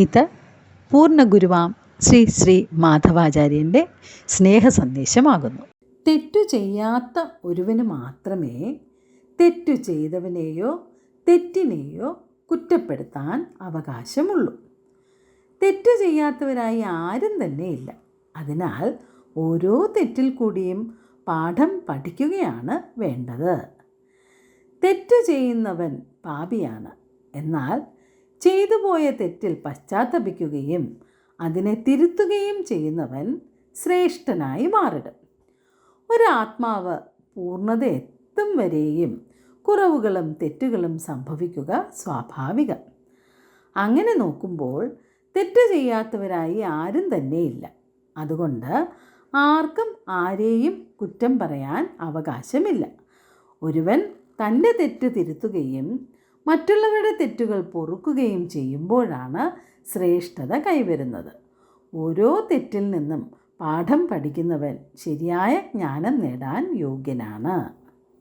ഇത് പൂർണഗുരുവാം ശ്രീ ശ്രീ മാധവാചാര്യന്റെ സ്നേഹ സന്ദേശമാകുന്നു തെറ്റു ചെയ്യാത്ത ഒരുവന് മാത്രമേ തെറ്റു ചെയ്തവനെയോ തെറ്റിനെയോ കുറ്റപ്പെടുത്താൻ അവകാശമുള്ളൂ. തെറ്റ് ചെയ്യാത്തവരായി ആരും തന്നെയില്ല. അതിനാൽ ഓരോ തെറ്റിൽ കൂടിയും പാഠം പഠിക്കുകയാണ് വേണ്ടത്. തെറ്റ് ചെയ്യുന്നവൻ പാപിയാണ്. എന്നാൽ ചെയ്തു പോയ തെറ്റിൽ പശ്ചാത്തപിക്കുകയും അതിനെ തിരുത്തുകയും ചെയ്യുന്നവൻ ശ്രേഷ്ഠനായി മാറിടും. ഒരാത്മാവ് പൂർണത എത്തും വരെയും കുറവുകളും തെറ്റുകളും സംഭവിക്കുക സ്വാഭാവികം. അങ്ങനെ നോക്കുമ്പോൾ തെറ്റ് ചെയ്യാത്തവരായി ആരും തന്നെയില്ല. അതുകൊണ്ട് ആർക്കും ആരെയും കുറ്റം പറയാൻ അവകാശമില്ല. ഒരുവൻ തന്റെ തെറ്റ് തിരുത്തുകയും മറ്റുള്ളവരുടെ തെറ്റുകൾ പൊറുക്കുകയും ചെയ്യുമ്പോഴാണ് ശ്രേഷ്ഠത കൈവരുന്നത്. ഓരോ തെറ്റിൽ നിന്നും പാഠം പഠിക്കുന്നവൻ ശരിയായ ജ്ഞാനം നേടാൻ യോഗ്യനാണ്.